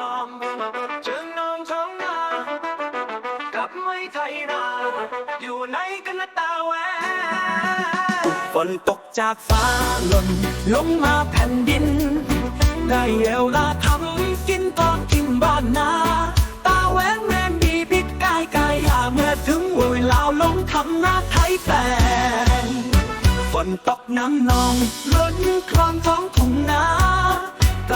นอมจิงน้องท้องนากับไม่ไทยนาอยู่ไหนกันตาแวฝนตกจากฟ้าหล่นลงมาแผ่นดิน ได้เวลาทำกินตอนกินบ้านนาตาแหวนแมนดีพิดกายกายอย่าเมื่อถึงเวลาลงทำหน้าไทยแฟนฝนตกน้ำนองล้นคลองท้องทุ่งนา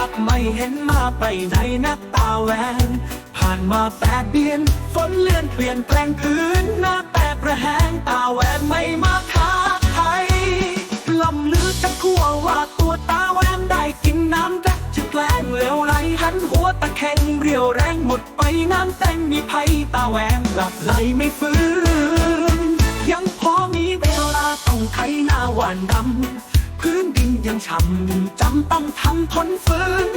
กลับไม่เห็นมาไปไหนนักตาแหวน ผ่านมาแปดเดือนฝนเลื่อนเปลี่ยนแปลงพื้นหน้าแตกระแหงตาแหวนไม่มาท้าไทยลำลือจะทั่วว่าตัวตาแหวนได้กินน้ำกักจะแกล้งเลวไหลหันหัวตะแคงเรียวแรงหมดไปน้ำแต่งมีภัยตาแหวนหลับไหลไม่ฟื้นยังพอมีเวลาต้องไถนาหวานดำพื้น ยังฉ่ำจำต้องทำทนฝืน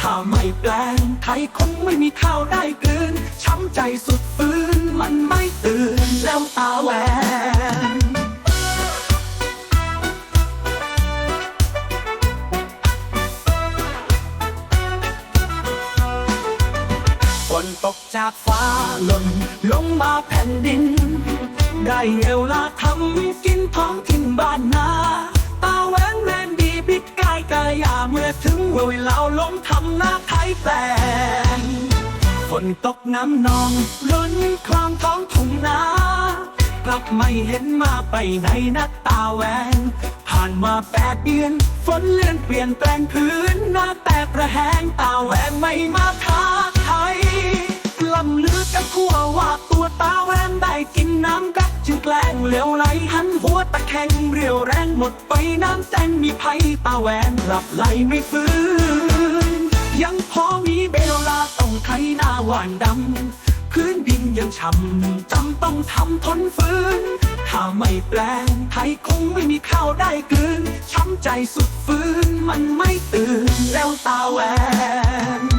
ถ้าไม่แปลงไทยคงไม่มีข้าวได้กลืน ช้ำใจสุดฟื้น มันไม่ตื่นแล้วตาแหวนฝนตกจากฟ้าหล่นลงมาแผ่นดิน ได้เวลาทำกินท้องถิ่นบ้านนา ยาเมื่อถึงเวลาลงทำหน้าไทยแปลงฝนตกน้ำนองล้นคลองท้องทุ่งนากลับไม่เห็นมาไปไหนนักตาแหวนผ่านมาแปดเดือน ฝนเลื่อนเปลี่ยนแปลงพื้นหน้าแตกระแหงตาแหวนไม่มาท้าไทยลำลือกันทั่วว่า แกล้งเหลวไหลหันหัวตะแคงเรียวแรงหมดไปน้ำแตงมีภัยตาแหวนหลับไหลไม่ฟื้น ยังพอมีเวลาต้องไถนาหวานดำพื้นดินยังฉ่ำจำต้องทำทนฝืนถ้าไม่แปลงไทยคงไม่มีข้าวได้กลืนช้ำใจสุดฟื้นมันไม่ตื่นแล้วตาแหวน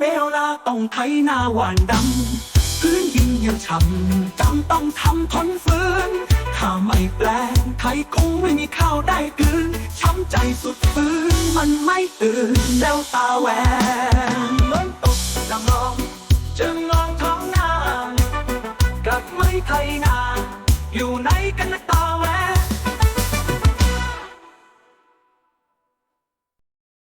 เวลาต้องไถนาหวานดำพื้นดินยังช้ำจำต้องทำทนฟื้นถ้าไม่แปลงไทยคงไม่มีข้าวได้กินช้ำใจสุดฟื้นมันไม่ตื่นแล้วตาแหวนล้นตกดำลองจึง